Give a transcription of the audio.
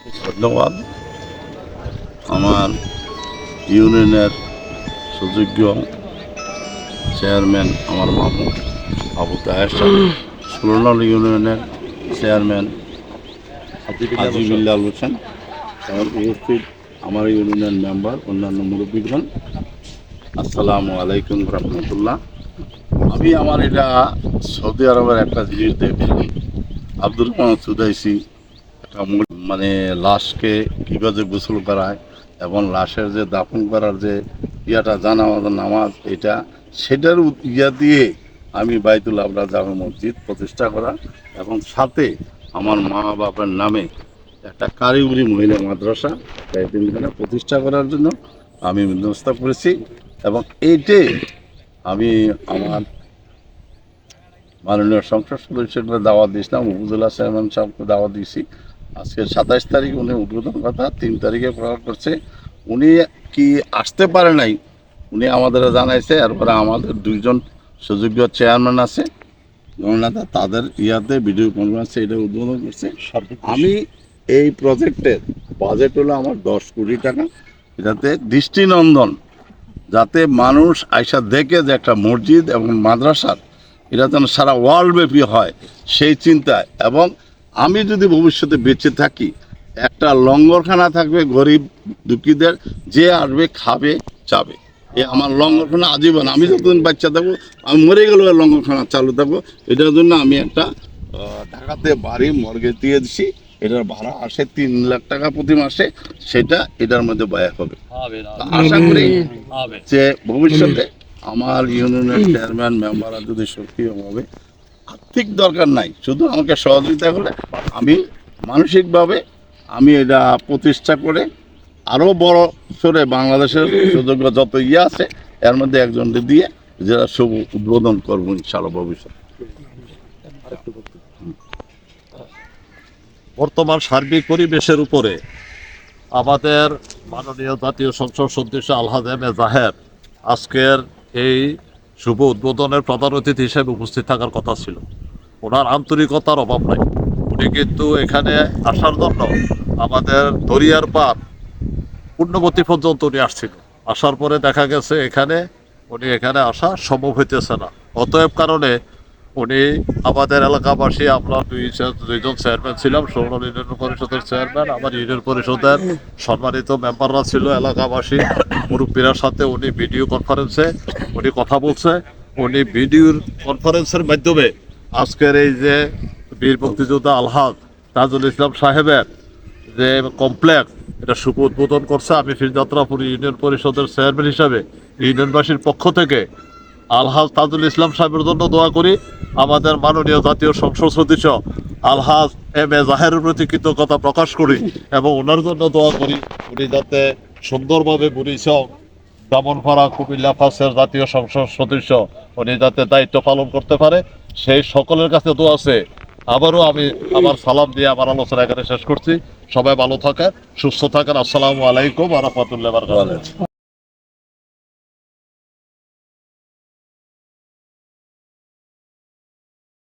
ধন্যবাদ। আমার ইউনিয়নের সুযোগ্য চেয়ারম্যান আমার মামু আবু তাহের সুরনল ইউনিয়নের চেয়ারম্যান আজিবুল্লাহ হোসেন। এবং উপস্থিত আমার ইউনিয়নের মেম্বার অন্যান্য মুরব্বীগণ। আসসালামু আলাইকুম রহমতুল্লাহ। আমি আমার এটা সৌদি আরবের একটা জিনিস দেখলাম আব্দুর রহমান সুদাইসি মানে লাশকে কীভাবে গোসল করায় এবং লাশের যে দাফন করার যে ইয়াটা, জানামাজ, নামাজ, এটা, সেটার ইয়া দিয়ে আমি বাইতুল আবরা জামে মসজিদ প্রতিষ্ঠা করা এবং সাথে আমার মা বাবার নামে একটা কারিগরি মহিলা মাদ্রাসা তিনখানে প্রতিষ্ঠা করার জন্য আমি ব্যবস্থা করেছি এবং এইটে আমি আমার মাননীয় সংসদ সদস্যকে দাওয়াত দিয়েছিলাম উপজেলা চেয়ারম্যান সাহেবকে দাওয়াত দিয়েছি। আজকে সাতাইশ তারিখ উনি উদ্বোধন কথা তিন তারিখে প্রকাশ করছে। উনি কি আসতে পারে নাই উনি আমাদের জানাইছে এরপরে আমাদের দুইজন সুযোগ্য চেয়ারম্যান আছে। গণনেতা তাদের ইয়াতে ভিডিও কনফারেন্সে এটা উদ্বোধন করছে। আমি এই প্রজেক্টের বাজেট হলো আমার দশ কোটি টাকা। এটাতে দৃষ্টিনন্দন যাতে মানুষ আইসা দেখে যে একটা মসজিদ এবং মাদ্রাসার এটা যেন সারা ওয়ার্ল্ড ব্যাপী হয় সেই চিন্তায়। এবং আমি যদি ভবিষ্যতে বেঁচে থাকি একটা লঙ্গরখানা থাকবে গরিব দুঃখীদের যে আসবে খাবে চাবে এ আমার লঙ্গরখানা আজীবন। আমি যতদিন বাচ্চা থাকব আমি মরে গেলেও লঙ্গরখানা চালু থাকব। এটার জন্য আমি একটা ঢাকাতে বাড়ি মর্গে দিয়ে দিছি। এটার ভাড়া আসে তিন লাখ টাকা প্রতি মাসে। সেটা এটার মধ্যে ব্যয় হবে। আশা করি যে ভবিষ্যতে আমার ইউনিয়নের চেয়ারম্যান মেম্বাররা যদি সক্রিয় হবে আর্থিক দরকার নাই। শুধু আমাকে সহযোগিতা করলে আমি মানসিকভাবে আমি এটা প্রতিষ্ঠা করে আরও বড় সরে বাংলাদেশের সুযোগ্য যত ইয়ে আছে, এর মধ্যে একজনকে দিয়ে যেটা শুভ উদ্বোধন করব ইনশাআল্লাহ ভবিষ্যৎ বর্তমান সার্বিক পরিবেশের উপরে আমাদের মাননীয় জাতীয় সংসদ সদস্য আলহাজ এম এ জাহের আজকের এই শুভ উদ্বোধনের প্রধান অতিথি হিসেবে উপস্থিত থাকার কথা ছিল। ওনার আন্তরিকতার অভাব নাই। উনি কিন্তু এখানে আসার জন্য আমাদের দরিয়ার পার পূর্ণবতী পর্যন্ত উনি আসছিল। আসার পরে দেখা গেছে এখানে উনি এখানে আসা সম্ভব হইতেছে না। অতএব কারণে উনি আমাদের এলাকাবাসী, আমরা দুই দুইজন চেয়ারম্যান ছিলাম, সৌর ইউনিয়ন পরিষদের চেয়ারম্যান, আমার ইউনিয়ন পরিষদের সম্মানিত মেম্বাররা ছিল, এলাকাবাসী মুরব্বীরার সাথে উনি ভিডিও কনফারেন্সে উনি কথা বলছে। উনি ভিডিওর কনফারেন্সের মাধ্যমে আজকের এই যে বীর মুক্তিযোদ্ধা আলহাজ তাজুল ইসলাম সাহেবের যে কমপ্লেক্স এটা শুভ উদ্বোধন করছে আমি ফিরযাত্রাপুর ইউনিয়ন পরিষদের চেয়ারম্যান হিসাবে। ইউনিয়নবাসীর পক্ষ থেকে আলহাজ তাজুল ইসলাম সাহেবের জন্য দোয়া করি। আমাদের মাননীয় জাতীয় সংসদ সদস্য আলহাজ এম এ জাহেরের প্রতি কৃতজ্ঞতা প্রকাশ করি এবং ওনার জন্য দোয়া করি। উনি যাতে সুন্দরভাবে বুড়িচং দামনপাড়া কুমিল্লা ফাঁসের জাতীয় সংসদ সদস্য, উনি যাতে দায়িত্ব পালন করতে পারে, সেই সকলের কাছে দোয়া আছে। আবারও আমি আমার সালাম দিয়ে আমার আলোচনা এখানে শেষ করছি। সবাই ভালো থাকেন, সুস্থ থাকেন। আসসালামু আলাইকুম আ রহমতুল্লাহ